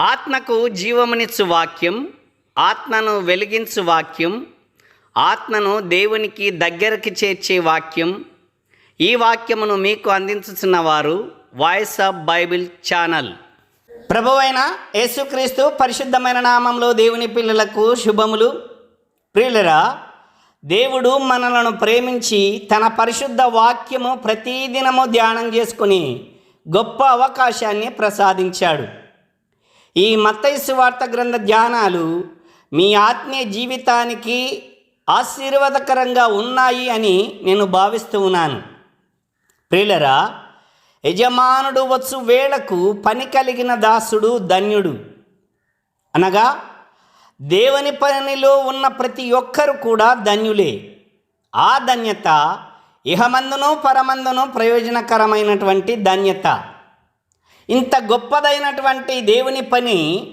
ఆత్మకు జీవమునిచ్చు వాక్యం ఆత్మను వెలిగించు వాక్యం ఆత్మను దేవునికి దగ్గరికి చేర్చే వాక్యం. ఈ వాక్యమును మీకు అందించుతున్న వారు వాయిస్ ఆఫ్ బైబిల్ ఛానల్. ప్రభువైన యేసుక్రీస్తు పరిశుద్ధమైన నామంలో దేవుని పిల్లలకు శుభములు. ప్రియులరా దేవుడు మనలను ప్రేమించి తన పరిశుద్ధ వాక్యము ప్రతిదినము ధ్యానం చేసుకుని గొప్ప అవకాశాన్ని ప్రసాదించాడు. ఈ మత్తైసు వార్త గ్రంథ ధ్యానాలు మీ ఆత్మీయ జీవితానికి ఆశీర్వాదకరంగా ఉన్నాయి అని నేను భావిస్తూ ఉన్నాను. ప్రియులరా యజమానుడు వచ్చు వేళకు పని కలిగిన దాసుడు ధన్యుడు. అనగా దేవుని పనిలో ఉన్న ప్రతి ఒక్కరు కూడా ధన్యులే. ఆ ధన్యత ఇహమందును పరమందును ప్రయోజనకరమైనటువంటి ధన్యత. ఇంత గొప్పదైనటువంటి దేవుని పని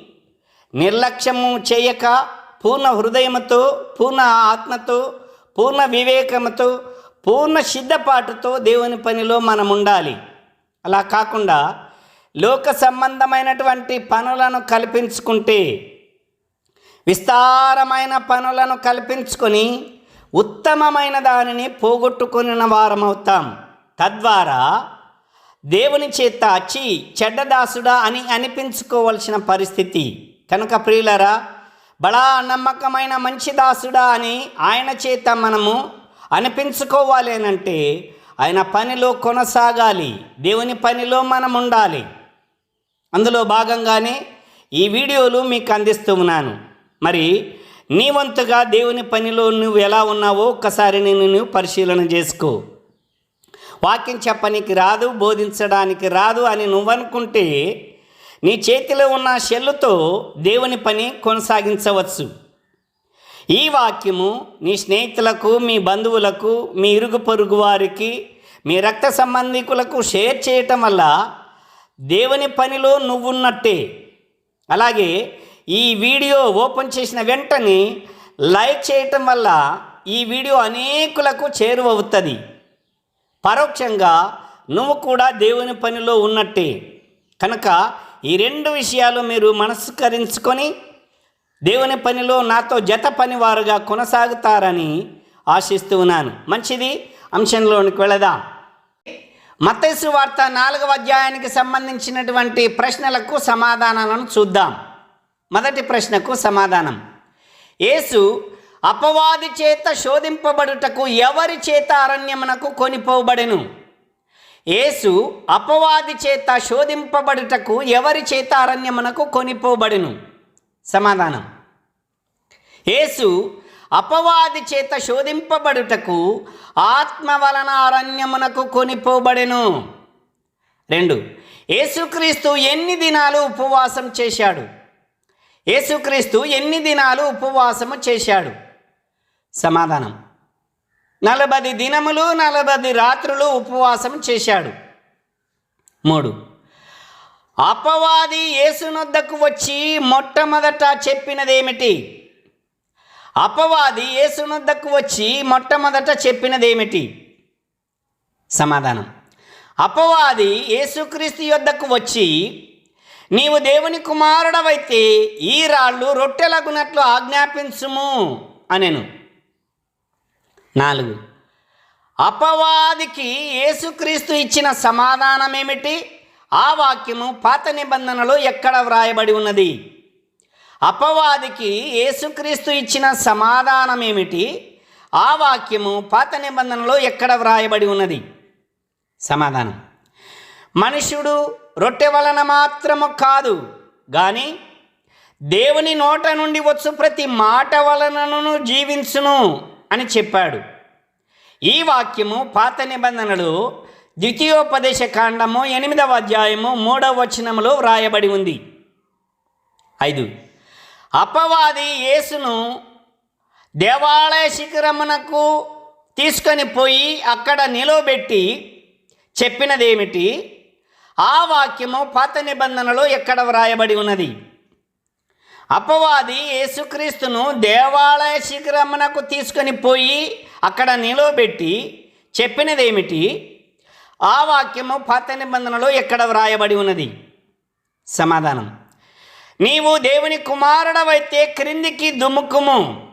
నిర్లక్ష్యము చేయక పూర్ణ హృదయముతో పూర్ణ ఆత్మతో పూర్ణ వివేకముతో పూర్ణ సిద్ధపాటుతో దేవుని పనిలో మనం ఉండాలి అలా కాకుండా లోక సంబంధమైనటువంటి పనులను కల్పించుకుంటే విస్తారమైన పనులను కల్పించుకొని ఉత్తమమైన దానిని పోగొట్టుకుని వారమవుతాం. తద్వారా దేవుని చేత అచ్చి చెడ్డదాసుడా అని అనిపించుకోవలసిన పరిస్థితి. కనుక ప్రియులరా బడా నమ్మకమైన మంచి దాసుడా అని ఆయన చేత మనము అనిపించుకోవాలి అని అంటే ఆయన పనిలో కొనసాగాలి. దేవుని పనిలో మనం ఉండాలి. అందులో భాగంగానే ఈ వీడియోలు మీకు అందిస్తూ ఉన్నాను. మరి నీ వంతుగా దేవుని పనిలో నువ్వు ఎలా ఉన్నావో ఒక్కసారి నేను నువ్వు పరిశీలన చేసుకో. వాక్యం చెప్పనికి రాదు బోధించడానికి రాదు అని నువ్వనుకుంటే నీ చేతిలో ఉన్న షెల్లుతో దేవుని పని కొనసాగించవచ్చు. ఈ వాక్యము నీ స్నేహితులకు మీ బంధువులకు మీ ఇరుగు పొరుగు వారికి మీ రక్త సంబంధికులకు షేర్ చేయటం వల్ల దేవుని పనిలో నువ్వున్నట్టే. అలాగే ఈ వీడియో ఓపెన్ చేసిన వెంటనే లైక్ చేయటం వల్ల ఈ వీడియో అనేకులకు చేరువవుతుంది. పరోక్షంగా నువ్వు కూడా దేవుని పనిలో ఉన్నట్టే. కనుక ఈ రెండు విషయాలు మీరు మనస్కరించుకొని దేవుని పనిలో నాతో జత పనివారుగా కొనసాగుతారని ఆశిస్తూ ఉన్నాను. మంచిది? అంశంలోనికి వెళదాం. మత్తైసు వార్త నాలుగవ అధ్యాయానికి సంబంధించినటువంటి ప్రశ్నలకు సమాధానాలను చూద్దాం. మొదటి ప్రశ్నకు సమాధానం. యేసు అపవాది చేత శోధింపబడుటకు ఎవరి చేత అరణ్యమునకు కొనిపోబడెను? యేసు అపవాది చేత శోధింపబడుటకు ఎవరి చేత అరణ్యమునకు కొనిపోబడెను? సమాధానం. యేసు అపవాది చేత శోధింపబడుటకు ఆత్మ వలన అరణ్యమునకు కొనిపోబడెను. రెండు. యేసుక్రీస్తు ఎన్ని దినాలు ఉపవాసం చేశాడు? యేసుక్రీస్తు ఎన్ని దినాలు ఉపవాసము చేశాడు? సమాధానం. నలభై దినములు నలభై రాత్రులు ఉపవాసం చేశాడు. మూడు. అపవాది యేసునొద్దకు వచ్చి మొట్టమొదట చెప్పినదేమిటి? అపవాది యేసునొద్దకు వచ్చి మొట్టమొదట చెప్పినదేమిటి? సమాధానం. అపవాది యేసుక్రీస్తు యొద్దకు వచ్చి నీవు దేవుని కుమారుడవైతే ఈ రాళ్ళు రొట్టెలగునట్లు ఆజ్ఞాపించుము అనెను. నాలుగు. అపవాదికి యేసుక్రీస్తు ఇచ్చిన సమాధానం ఏమిటి ఆ వాక్యము పాత నిబంధనలో ఎక్కడ వ్రాయబడి ఉన్నది? అపవాదికి యేసుక్రీస్తు ఇచ్చిన సమాధానం ఏమిటి ఆ వాక్యము పాత నిబంధనలో ఎక్కడ వ్రాయబడి ఉన్నది? సమాధానం. మనుషుడు రొట్టె వలన మాత్రము కాదు కానీ దేవుని నోట నుండి వచ్చు ప్రతి మాట వలనను జీవించును. అని చెప్పాడు. ఈ వాక్యము పాత నిబంధనలు ద్వితీయోపదేశ కాండము ఎనిమిదవ అధ్యాయము మూడవ వచనములో వ్రాయబడి ఉంది. ఐదు. అపవాది యేసును దేవాలయ శిఖరమునకు తీసుకొని పోయి అక్కడ నిలవబెట్టి చెప్పినదేమిటి? ఆ వాక్యము పాత నిబంధనలో ఎక్కడ వ్రాయబడి ఉన్నది? అపవాది యేసుక్రీస్తును దేవాలయ శిఖరమునకు తీసుకొని పోయి అక్కడ నిలవబెట్టి చెప్పినదేమిటి? ఆ వాక్యము పాత నిబంధనలో ఎక్కడ వ్రాయబడి ఉన్నది? సమాధానం. నీవు దేవుని కుమారుడవైతే క్రిందికి దుముకుము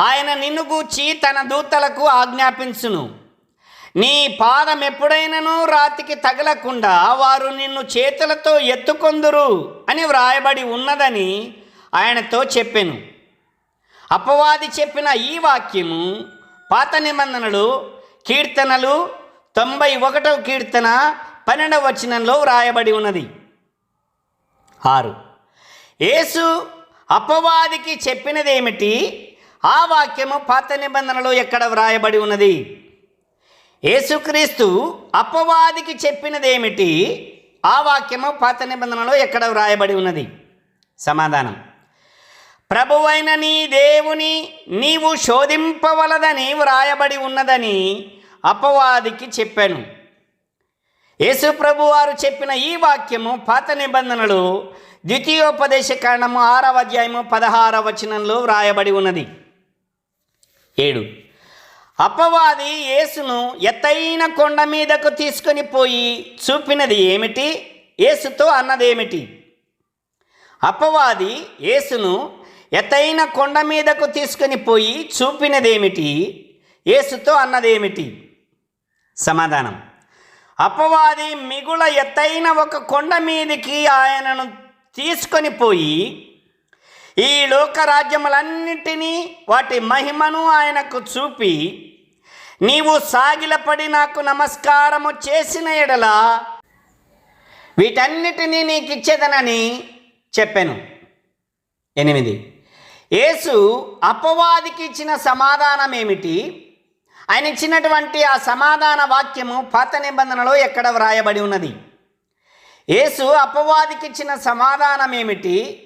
ఆయన నిన్ను గూర్చి తన దూతలకు ఆజ్ఞాపించును. నీ పాదం ఎప్పుడైనను రాతికి తగలకుండా వారు నిన్ను చేతులతో ఎత్తుకొందురు. అని వ్రాయబడి ఉన్నదని ఆయనతో చెప్పాను. అపవాది చెప్పిన ఈ వాక్యము పాత నిబంధనలు కీర్తనలు తొంభై ఒకటవ కీర్తన పన్నెండవ వచనంలో వ్రాయబడి ఉన్నది. ఆరు. యేసు అపవాదికి చెప్పినదేమిటి? ఆ వాక్యము పాత నిబంధనలో ఎక్కడ వ్రాయబడి ఉన్నది? యేసుక్రీస్తు అపవాదికి చెప్పినదేమిటి? ఆ వాక్యము పాత నిబంధనలో ఎక్కడ వ్రాయబడి ఉన్నది? సమాధానం. ప్రభువైన నీ దేవుని నీవు శోధింపవలదని వ్రాయబడి ఉన్నదని అపవాదికి చెప్పాను. యేసు ప్రభు వారు చెప్పిన ఈ వాక్యము పాత నిబంధనలు ద్వితీయోపదేశ కారణము ఆరవ అధ్యాయము పదహారవ వచనంలో వ్రాయబడి ఉన్నది. ఏడు. అపవాది యేసును ఎత్తైన కొండ మీదకు తీసుకొని పోయి చూపినది ఏమిటి? యేసుతో అన్నదేమిటి? అపవాది యేసును ఎత్తైన కొండ మీదకు తీసుకొని పోయి చూపినదేమిటి? యేసుతో అన్నదేమిటి? సమాధానం. అపవాది మిగుల ఎత్తైన ఒక కొండ మీదికి ఆయనను తీసుకొని పోయి ఈ లోక రాజ్యములన్నిటినీ వాటి మహిమను ఆయనకు చూపి నీవు సాగిలపడి నాకు నమస్కారము చేసిన ఎడల వీటన్నిటినీ నీకు ఇచ్చేదనని చెప్పాను. ఎనిమిది. యేసు అపవాదికి ఇచ్చిన సమాధానం ఏమిటి ఆయన ఇచ్చినటువంటి ఆ సమాధాన వాక్యము పాత నిబంధనలో ఎక్కడ వ్రాయబడి ఉన్నది? యేసు అపవాదికి ఇచ్చిన సమాధానం ఏమిటి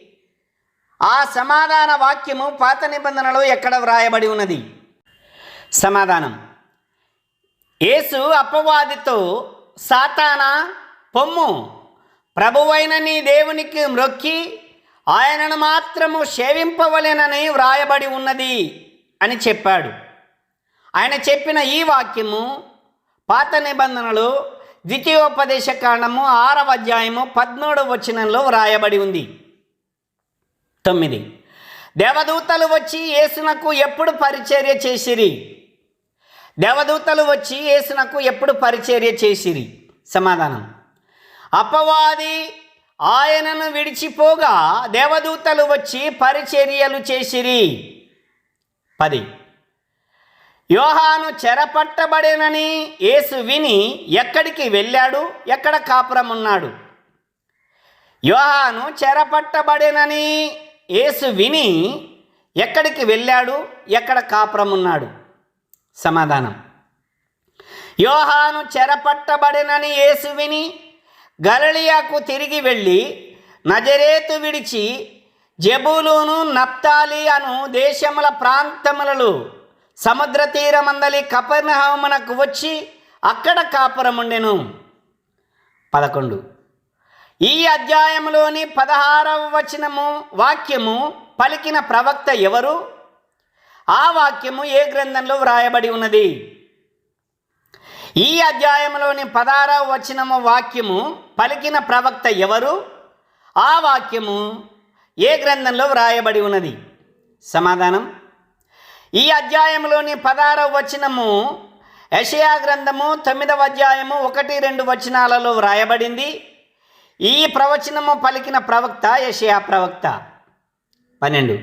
ఆ సమాధాన వాక్యము పాత నిబంధనలో ఎక్కడ వ్రాయబడి ఉన్నది? సమాధానం. యేసు అపవాదితో సాతానా పొమ్ము. ప్రభువైన నీ దేవునికి మ్రొక్కి ఆయనను మాత్రము సేవింపవలెనని వ్రాయబడి ఉన్నది అని చెప్పాడు. ఆయన చెప్పిన ఈ వాక్యము పాత నిబంధనలు ద్వితీయోపదేశ కాండము ఆరవ అధ్యాయము పద్మూడవ వచనంలో వ్రాయబడి ఉంది. తొమ్మిది. దేవదూతలు వచ్చి యేసునకు ఎప్పుడు పరిచర్య చేసిరి? దేవదూతలు వచ్చి యేసునకు ఎప్పుడు పరిచర్య చేసిరి? సమాధానం. అపవాది ఆయనను విడిచిపోగా దేవదూతలు వచ్చి పరిచర్యలు చేసిరి. పది. యోహాను చెరపట్టబడేనని యేసు విని ఎక్కడికి వెళ్ళాడు? ఎక్కడ కాపురం ఉన్నాడు యోహాను చెరపట్టబడేనని యేసు విని ఎక్కడికి వెళ్ళాడు? ఎక్కడ కాపురమున్నాడు? సమాధానం. యోహాను చెరపట్టబడినని యేసు విని గలలియాకు తిరిగి వెళ్ళి నజరేతు విడిచి జబూలును నప్తాలి అను దేశముల ప్రాంతములలో సముద్ర తీరమందలి కపర్ణహమునకు వచ్చి అక్కడ కాపురముండెను. పదకొండు. ఈ అధ్యాయంలోని పదహారవ వచనము వాక్యము పలికిన ప్రవక్త ఎవరు? ఆ వాక్యము ఏ గ్రంథంలో వ్రాయబడి ఉన్నది? ఈ అధ్యాయంలోని పదహారవ వచనము వాక్యము పలికిన ప్రవక్త ఎవరు? ఆ వాక్యము ఏ గ్రంథంలో వ్రాయబడి ఉన్నది? సమాధానం. ఈ అధ్యాయంలోని పదహారవ వచనము యషయా గ్రంథము తొమ్మిదవ అధ్యాయము ఒకటి రెండు వచనాలలో వ్రాయబడింది. ఈ ప్రవచనము పలికిన ప్రవక్త యషయా ప్రవక్త. పన్నెండు.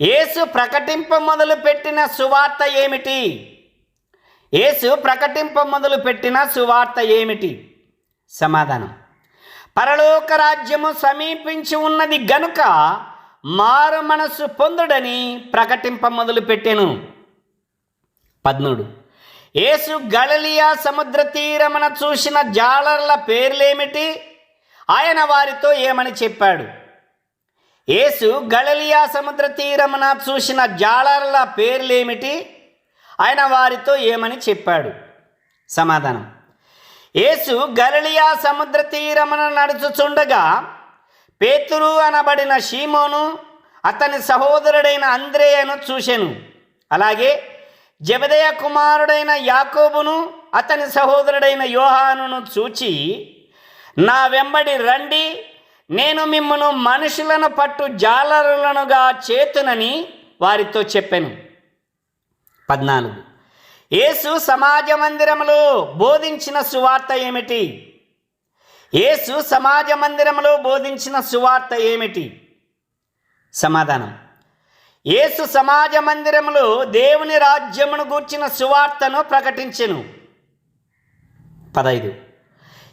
యేసు ప్రకటింప మొదలు పెట్టిన సువార్త ఏమిటి? యేసు ప్రకటింప మొదలు పెట్టిన సువార్త ఏమిటి? సమాధానం. పరలోక రాజ్యము సమీపించి ఉన్నది గనుక మారు మనస్సు పొందుడని ప్రకటింప మొదలుపెట్టాను. పద్మూడు. యేసు గళలియా సముద్ర తీరమున చూసిన జాలర్ల పేర్లేమిటి? ఆయన వారితో ఏమని చెప్పాడు? యేసు గళలియా సముద్ర తీరమున చూసిన జాలర్ల పేర్లేమిటి? ఆయన వారితో ఏమని చెప్పాడు? సమాధానం. యేసు గలలియా సముద్ర తీరమున నడుచుచుండగా పేతురు అనబడిన షీమోను అతని సహోదరుడైన అంద్రేయను చూశాను అలాగే జబదయ కుమారుడైన యాకోబును అతని సహోదరుడైన యోహానును చూచి నా వెంబడి రండి నేను మిమ్మను మనుషులను పట్టు జాలరులనుగా చేతునని వారితో చెప్పాను. పద్నాలుగు. యేసు సమాజ మందిరములో బోధించిన సువార్త ఏమిటి? యేసు సమాజ మందిరములో బోధించిన సువార్త ఏమిటి? సమాధానం. యేసు సమాజ మందిరములో దేవుని రాజ్యమును గూర్చిన సువార్తను ప్రకటించెను. పదైదు.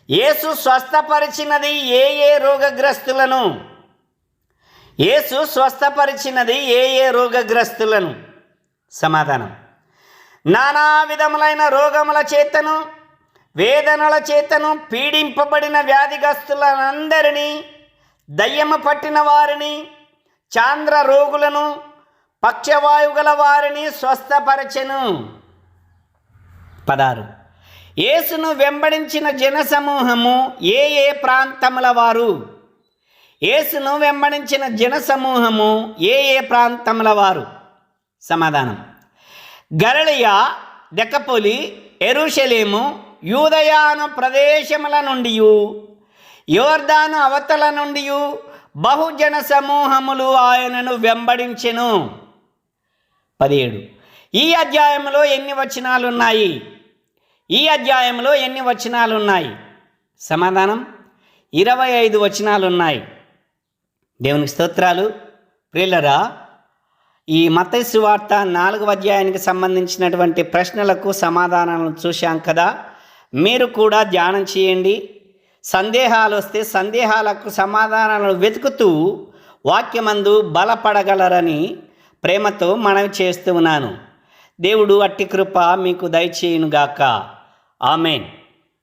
యేసు స్వస్థపరిచినది ఏ ఏ రోగగ్రస్తులను? యేసు స్వస్థపరిచినది ఏ ఏ రోగగ్రస్తులను? సమాధానం. నానా విధములైన రోగముల చేతను వేదనల చేతను పీడింపబడిన వ్యాధిగ్రస్తులందరినీ దయ్యము పట్టిన వారిని చాంద్ర రోగులను పక్షవాయుగల వారిని స్వస్థపరచెను. పదారు యేసును వెంబడించిన జనసమూహము ఏ ఏ ప్రాంతముల వారు యేసును వెంబడించిన జనసమూహము ఏ ఏ ప్రాంతముల వారు సమాధానం. గరళియా దెక్కపొలి ఎరుషలేము యూదయాను ప్రదేశముల నుండి యోర్దాను అవతల నుండి బహుజన సమూహములు ఆయనను వెంబడించెను. పదిహేడు. ఈ అధ్యాయంలో ఎన్ని వచనాలు ఉన్నాయి ఈ అధ్యాయంలో ఎన్ని వచనాలు ఉన్నాయి సమాధానం ఇరవై ఐదు వచనాలు ఉన్నాయి దేవునికి స్తోత్రాలు. ప్రియులరా ఈ మతస్సు వార్త నాలుగవ అధ్యాయానికి సంబంధించినటువంటి ప్రశ్నలకు సమాధానాలను చూశాం కదా. మీరు కూడా ధ్యానం చేయండి. సందేహాలు వస్తే సందేహాలకు సమాధానాలను వెతుకుతూ వాక్యమందు బలపడగలరని ప్రేమతో మనవి చేస్తూ ఉన్నాను. దేవుడు అట్టి కృప మీకు దయచేయునుగాక. ஆமேன்